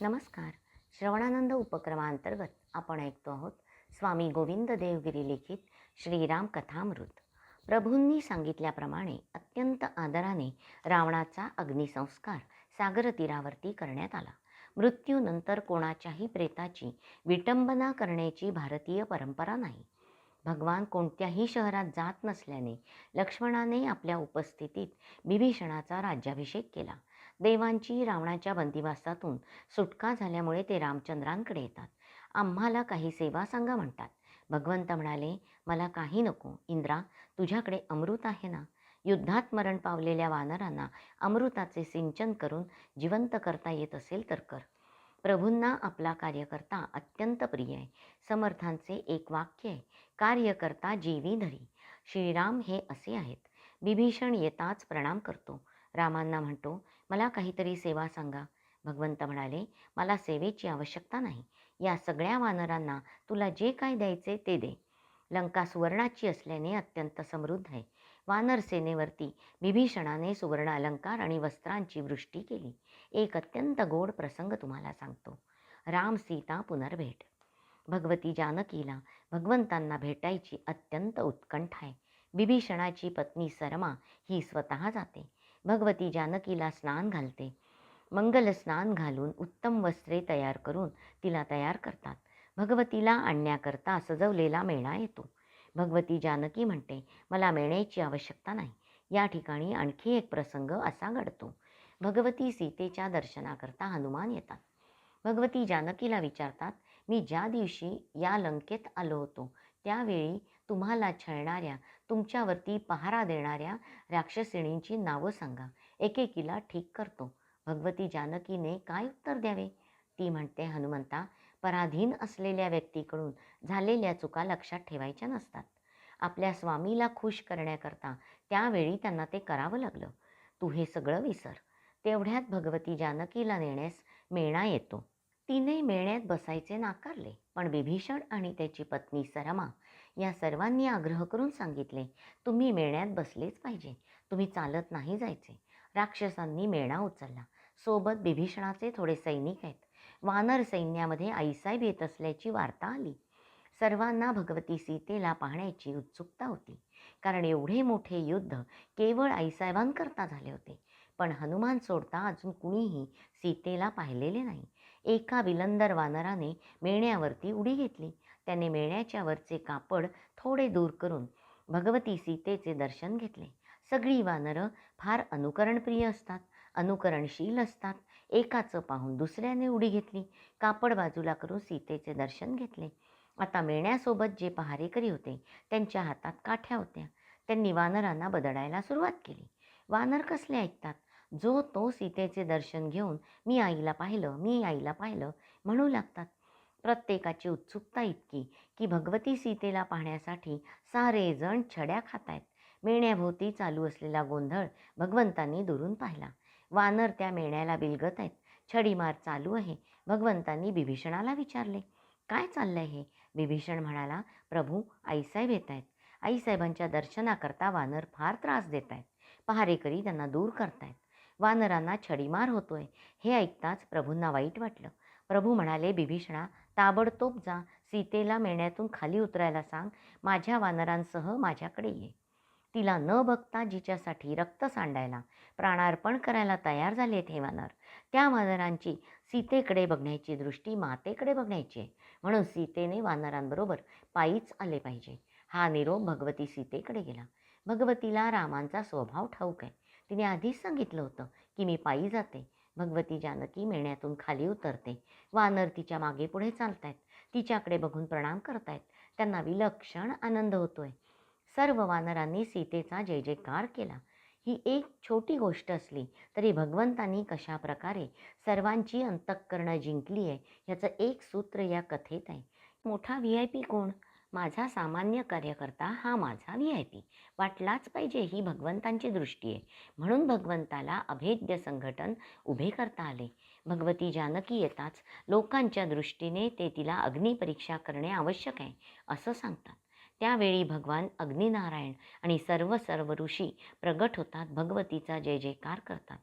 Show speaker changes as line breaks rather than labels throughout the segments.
नमस्कार. श्रवणानंद उपक्रमांतर्गत आपण ऐकतो आहोत स्वामी गोविंद देवगिरी लिखित श्रीराम कथामृत. प्रभूंनी सांगितल्याप्रमाणे अत्यंत आदराने रावणाचा अग्निसंस्कार सागरतीरावरती करण्यात आला. मृत्यूनंतर कोणाच्याही प्रेताची विटंबना करण्याची भारतीय परंपरा नाही. भगवान कोणत्याही शहरात जात नसल्याने लक्ष्मणाने आपल्या उपस्थितीत बिभीषणाचा राज्याभिषेक केला. देवांची रावणाच्या बंदिवासातून सुटका झाल्यामुळे ते रामचंद्रांकडे येतात. आम्हाला काही सेवा सांगा म्हणतात. भगवंत म्हणाले मला काही नको. इंद्रा तुझ्याकडे अमृत आहे ना? युद्धात मरण पावलेल्या वानरांना अमृताचे सिंचन करून जिवंत करता येत असेल तर कर. प्रभूंना आपला कार्यकर्ता अत्यंत प्रिय आहे. समर्थांचे एक वाक्य आहे कार्यकर्ता जीवी धरी. श्रीराम हे असे आहेत. बिभीषण येताच प्रणाम करतो. रामांना म्हणतो मला काहीतरी सेवा सांगा. भगवंत म्हणाले मला सेवेची आवश्यकता नाही. या सगळ्या वानरांना तुला जे काय द्यायचे ते दे. लंका सुवर्णाची असल्याने अत्यंत समृद्ध आहे. वानर सेनेवरती बिभीषणाने सुवर्ण अलंकार आणि वस्त्रांची वृष्टी केली. एक अत्यंत गोड प्रसंग तुम्हाला सांगतो. राम सीता पुनर्भेट. भगवती जानकीला भगवंतांना भेटायची अत्यंत उत्कंठ आहे. बिभीषणाची पत्नी सरमा ही स्वतः जाते. भगवती जानकीला स्नान घालते. मंगल स्नान घालून उत्तम वस्त्रे तयार करून तिला तयार करतात. भगवतीला आणण्याकरता सजवलेला मेणा येतो. भगवती जानकी म्हणते मला मेण्याची आवश्यकता नाही. या ठिकाणी आणखी एक प्रसंग असा घडतो. भगवती सीतेच्या दर्शनाकरता हनुमान येतात. भगवती जानकीला विचारतात मी ज्या दिवशी या लंकेत आलो होतो त्यावेळी तुम्हाला छळणाऱ्या तुमच्यावरती पहारा देणाऱ्या राक्षसिणींची नावं सांगा. एकेकीला ठीक करतो. भगवती जानकीने काय उत्तर द्यावे? ती म्हणते हनुमंता पराधीन असलेल्या व्यक्तीकडून झालेल्या चुका लक्षात ठेवायच्या नसतात. आपल्या स्वामीला खुश करण्याकरता त्यावेळी त्यांना ते करावं लागलं. तू हे सगळं विसर. तेवढ्यात भगवती जानकीला नेण्यास मेणा येतो. तिने मेण्यात बसायचे नाकारले पण बिभीषण आणि त्याची पत्नी सरमा या सर्वांनी आग्रह करून सांगितले तुम्ही मेण्यात बसलेच पाहिजे. तुम्ही चालत नाही जायचे. राक्षसांनी मेणा उचलला. सोबत बिभीषणाचे थोडे सैनिक आहेत. वानर सैन्यामध्ये आईसाहेब येत असल्याची वार्ता आली. सर्वांना भगवती सीतेला पाहण्याची उत्सुकता होती. कारण एवढे मोठे युद्ध केवळ आईसाहेबांकरता झाले होते. पण हनुमान सोडता अजून कुणीही सीतेला पाहिलेले नाही. एका विलंदर वानराने मेण्यावरती उडी घेतली. त्याने मेण्याच्या वरचे कापड थोडे दूर करून भगवती सीतेचे दर्शन घेतले. सगळी वानरं फार अनुकरणप्रिय असतात. अनुकरणशील असतात. एकाचं पाहून दुसऱ्याने उडी घेतली. कापड बाजूला करून सीतेचे दर्शन घेतले. आता मेण्यासोबत जे पहारेकरी होते त्यांच्या हातात काठ्या होत्या. त्यांनी वानरांना बदडायला सुरुवात केली. वानर कसले ऐकतात? जो तो सीतेचे दर्शन घेऊन मी आईला पाहिलं मी आईला पाहिलं म्हणू लागतात. प्रत्येकाची उत्सुकता इतकी की भगवती सीतेला पाहण्यासाठी सारेजण छड्या खातायत. आहेत मेण्याभोवती चालू असलेला गोंधळ भगवंतांनी दुरून पाहिला. वानर त्या मेण्याला बिलगत आहेत. छडीमार चालू आहे. भगवंतांनी बिभीषणाला विचारले काय चाललं आहे हे? बिभीषण म्हणाला प्रभू आईसाहेब येत आहेत आईसाहेबांच्या दर्शनाकरता वानर फार त्रास देत आहेत पहारेकरी त्यांना दूर करतायत. वानरांना छडीमार होतोय. हे ऐकताच प्रभूंना वाईट वाटलं. प्रभू म्हणाले बिभीषणा ताबडतोब जा. सीतेला मेण्यातून खाली उतरायला सांग. माझ्या वानरांसह माझ्याकडे ये. तिला न बघता जिच्यासाठी रक्त सांडायला प्राणार्पण करायला तयार झालेत हे वानर. त्या वानरांची सीतेकडे बघण्याची दृष्टी मातेकडे बघण्याची आहे. म्हणून सीतेने वानरांबरोबर पायीच आले पाहिजे. हा निरोप भगवती सीतेकडे गेला. भगवतीला रामांचा स्वभाव ठाऊक आहे. तिने आधीच सांगितलं होतं की मी पायी जाते. भगवती जानकी मेण्यातून खाली उतरते. वानर तिच्यामागे पुढे चालतायत. तिच्याकडे बघून प्रणाम करतायत. त्यांना विलक्षण आनंद होतोय. सर्व वानरांनी सीतेचा जय जयकार केला. ही एक छोटी गोष्ट असली तरी भगवंतांनी कशा प्रकारे सर्वांची अंतःकरणं जिंकली आहे ह्याचं एक सूत्र या कथेत आहे. मोठा व्ही आय पी कोण? माझा सामान्य कार्यकर्ता हा माझा व्ही आय पी वाटलाच पाहिजे ही भगवंतांची दृष्टी आहे. म्हणून भगवंताला अभेद्य संघटन उभे करता आले. भगवती जानकी येताच लोकांच्या दृष्टीने ते तिला अग्निपरीक्षा करणे आवश्यक आहे असं सांगतात. त्यावेळी भगवान अग्निनारायण आणि सर्व सर्व ऋषी प्रगट होतात भगवतीचा जय जयकार करतात.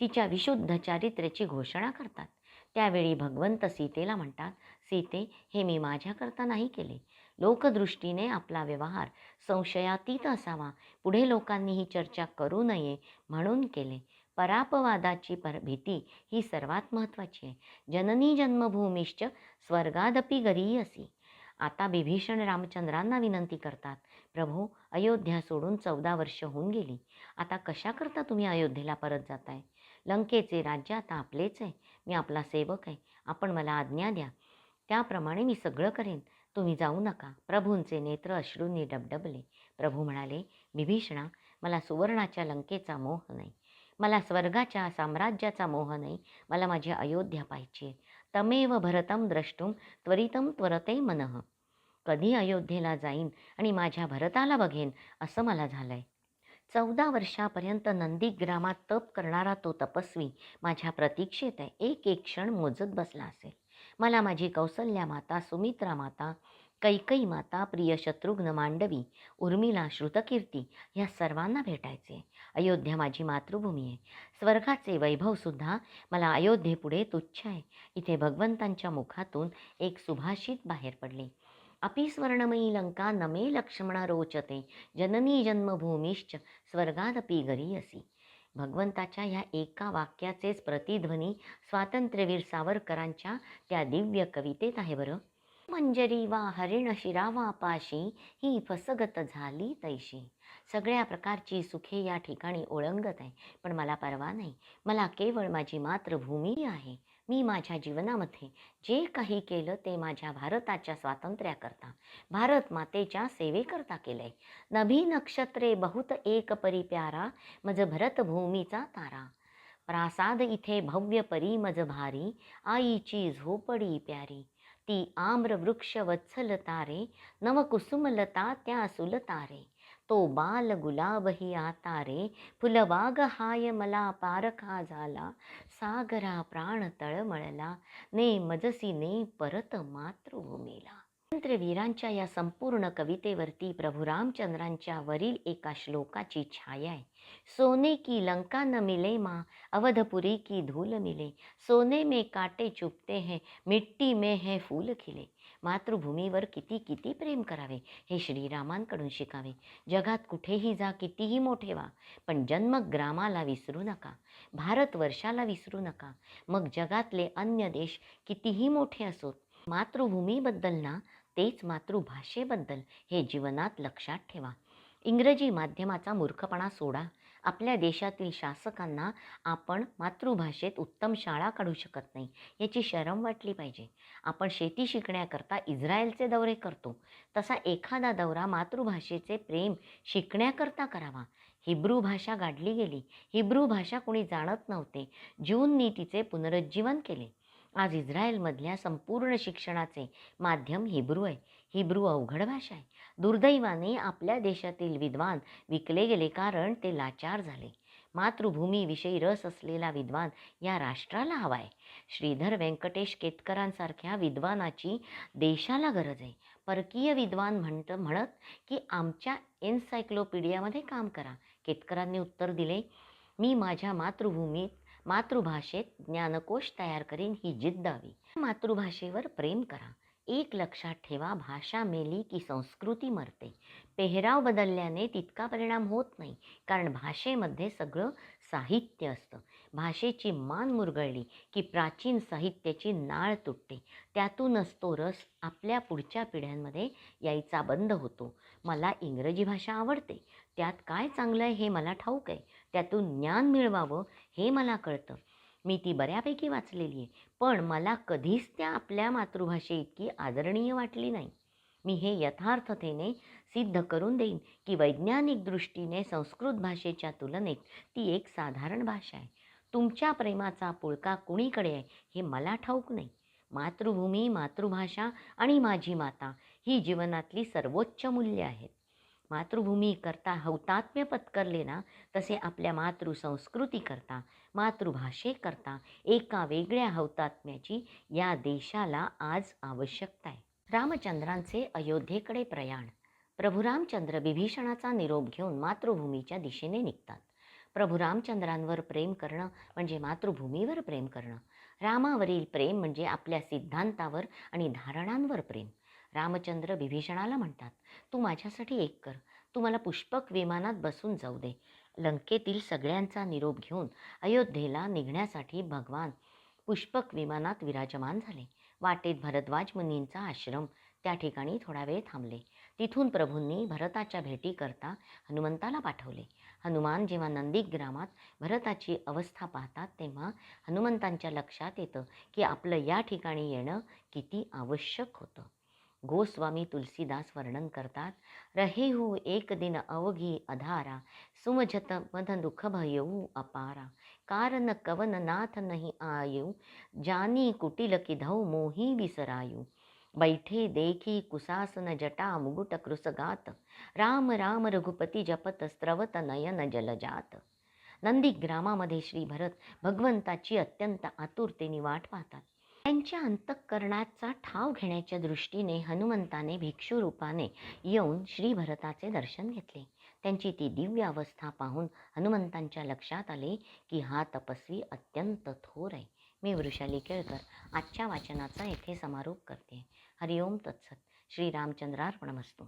तिच्या विशुद्ध चारित्र्याची घोषणा करतात. त्यावेळी भगवंत सीतेला म्हणतात सीते हे मी माझ्याकरता नाही केले. लोकदृष्टीने आपला व्यवहार संशयातीत असावा. पुढे लोकांनी ही चर्चा करू नये म्हणून केले. परापवादाची पर भीती ही सर्वात महत्त्वाची आहे. जननी जन्मभूमीश्च स्वर्गादपी गरीयसी आता बिभीषण रामचंद्रांना विनंती करतात प्रभू अयोध्या सोडून चौदा वर्ष होऊन गेली. आता कशाकरता तुम्ही अयोध्येला परत जाताय? लंकेचे राज्य आता आपलेच आहे. मी आपला सेवक आहे. आपण मला आज्ञा द्या. त्याप्रमाणे मी सगळं करेन. तुम्ही जाऊ नका. प्रभूंचे नेत्र अश्रूंनी डबडबले. प्रभू म्हणाले बिभीषणा मला सुवर्णाच्या लंकेचा मोह नाही. मला स्वर्गाच्या साम्राज्याचा मोह नाही. मला माझी अयोध्या पाहिजे. तमेव भरतम द्रष्टुम त्वरितम त्वरते मनः. कधी अयोध्येला जाईन आणि माझ्या भरताला बघेन असं मला झालं आहे चौदा वर्षापर्यंत नंदीग्रामात तप करणारा तो तपस्वी माझ्या प्रतीक्षेत आहे एक एक क्षण मोजत बसला असेल. मला माझी कौसल्या माता सुमित्रा माता कैकई माता प्रिय शत्रुघ्न मांडवी उर्मिला श्रुतकीर्ती या सर्वांना भेटायचे. अयोध्या माझी मातृभूमी आहे. स्वर्गाचे वैभवसुद्धा मला अयोध्येपुढे तुच्छ आहे. इथे भगवंतांच्या मुखातून एक सुभाषित बाहेर पडले. अपि स्वर्णमयी लंका नमे लक्ष्मणा रोचते. जननी जन्मभूमीश्च स्वर्गादपी गरीयसी भगवंताच्या ह्या एका वाक्याचेच प्रतिध्वनी स्वातंत्र्यवीर सावरकरांच्या त्या दिव्य कवितेत आहे बरं. मंजरी वा हरिण शिरावा पाशी ही फसगत झाली तैशी. सगळ्या प्रकारची सुखे या ठिकाणी ओळंगत आहे. पण मला परवा नाही. मला केवळ माझी मातृभूमी आहे. मी माझ्या जीवनामध्ये जे काही केलं ते माझ्या भारताच्या स्वातंत्र्याकरता भारत मातेच्या सेवेकरता केलं आहे नभी नक्षत्रे बहुत एक परी प्यारा मज भरतभूमीचा तारा. प्रासाद इथे भव्य परी मज भारी आईची झोपडी प्यारी. ती आम्रवृक्ष वत्सल तारे नवकुसुमलता त्या सुलतारे. तो बाल गुलाब ही आतारे फुलबाग हाय मला पारखा झाला सागरा प्राण तळमळला ने मजसी ने परत मातृभूमीला. वीरांच्या या संपूर्ण कवितेवरती प्रभू रामचंद्रांच्या वरील एका श्लोकाची छाया आहे. सोने की लंका न मिले माँ अवधपुरी की धूल मिले। सोने में काटे चुपते हैं मिट्टी में है फूल खिले। मातृभूमीवर किती किती प्रेम करावे हे श्रीरामांकडून शिकावे। जगात कुठेही जा कितीही मोठे व्हा पण जन्मग्रामाला विसरू नका भारतवर्षाला विसरू नका मग जगातले अन्य देश कितीही मोठे असोत. मातृभूमीबद्दल ना तेच मातृभाषेबद्दल हे जीवनात लक्षात ठेवा. इंग्रजी माध्यमाचा मूर्खपणा सोडा आपल्या देशातील शासकांना आपण मातृभाषेत उत्तम शाळा काढू शकत नाही याची शरम वाटली पाहिजे. आपण शेती शिकण्याकरता इस्रायलचे दौरे करतो तसा एखादा दौरा मातृभाषेचे प्रेम शिकण्याकरता करावा. हिब्रू भाषा गाडली गेली. हिब्रू भाषा कोणी जाणत नव्हते. जूननी तिचे पुनरुज्जीवन केले. आज इस्रायलमधल्या संपूर्ण शिक्षणाचे माध्यम हिब्रू आहे. हिब्रू अवघड भाषा आहे. दुर्दैवाने आपल्या देशातील विद्वान विकले गेले कारण ते लाचार झाले. मातृभूमीविषयी रस असलेला विद्वान या राष्ट्राला हवा आहे श्रीधर व्यंकटेश केतकरांसारख्या विद्वानाची देशाला गरज आहे. परकीय विद्वान म्हणत म्हणत की आमच्या एन्सायक्लोपीडियामध्ये काम करा केतकरांनी उत्तर दिले. मी माझ्या मातृभूमीत मातृभाषेत ज्ञानकोश तयार करीन ही जिद्द हवी. मातृभाषेवर प्रेम करा. एक लक्षात ठेवा भाषा मेली की संस्कृती मरते. पेहराव बदलल्याने तितका परिणाम होत नाही कारण भाषेमध्ये सगळं साहित्य असतं. भाषेची मान मुरगळली की प्राचीन साहित्याची नाळ तुटते. त्यातूनच तो रस आपल्या पुढच्या पिढ्यांमध्ये यायचा बंद होतो. मला इंग्रजी भाषा आवडते. त्यात काय चांगलं आहे हे मला ठाऊक आहे. त्यातून ज्ञान मिळवावं हे मला कळतं. मी ती बऱ्यापैकी वाचलेली आहे. पण मला कधीच त्या आपल्या मातृभाषे इतकी आदरणीय वाटली नाही. मी हे यथार्थतेने सिद्ध करून देईन की वैज्ञानिक दृष्टीने संस्कृत भाषेच्या तुलनेत ती एक साधारण भाषा आहे. तुमच्या प्रेमाचा पुळका कुणीकडे आहे हे मला ठाऊक नाही. मातृभूमी मातृभाषा आणि माझी माता ही जीवनातली सर्वोच्च मूल्य आहेत. मातृभूमी करता हौतात्म्य पत्करले ना तसे आपल्या मातृसंस्कृती करता मातृभाषेकरता एका वेगळ्या हौतात्म्याची या देशाला आज आवश्यकता आहे. रामचंद्रांचे अयोध्येकडे प्रयाण. प्रभू रामचंद्र बिभीषणाचा निरोप घेऊन मातृभूमीच्या दिशेने निघतात. प्रभू रामचंद्रांवर प्रेम करणं म्हणजे मातृभूमीवर प्रेम करणं. रामावरील प्रेम म्हणजे आपल्या सिद्धांतावर आणि धारणांवर प्रेम. रामचंद्र विभीषणाला म्हणतात तू माझ्यासाठी एक कर. तू मला पुष्पक विमानात बसून जाऊ दे. लंकेतील सगळ्यांचा निरोप घेऊन अयोध्येला निघण्यासाठी भगवान पुष्पक विमानात विराजमान झाले. वाटेत भरद्वाज मुनींचा आश्रम. त्या ठिकाणी थोडा वेळ थांबले. तिथून प्रभूंनी भरताच्या भेटीकरता हनुमंताला पाठवले. हनुमान जेव्हा नंदीग्रामात भरताची अवस्था पाहतात तेव्हा हनुमंतांच्या लक्षात येतं की आपलं या ठिकाणी येणं किती आवश्यक होतं. गोस्वामी तुलसीदास वर्णन करतात रहेहू एक दिन अवघी अधारा सुमझत मध दुःख भयऊ अपारा। कारण कवन नाथ नहीं आयु जानी कुटिल की धौ मोही विसरायू बैठे देखी कुसासन जटा मुगुट कृसगात राम राम रघुपती जपत स्त्रवत नयन जलजात नंदीग्रामामध्ये श्री भरत भगवंताची अत्यंत आतुरतेने वाट पाहतात। त्यांच्या अंतःकरणाचा ठाव घेण्याच्या दृष्टीने हनुमंताने भिक्षुरूपाने येऊन श्री भरताचे दर्शन घेतले. त्यांची ती दिव्य अवस्था पाहून हनुमंतांच्या लक्षात आले की हा तपस्वी अत्यंत थोर आहे. मी वृषाली केळकर आजच्या वाचनाचा येथे समारोप करते. हरिओम तत्सत. श्रीरामचंद्रार्पणमस्तू.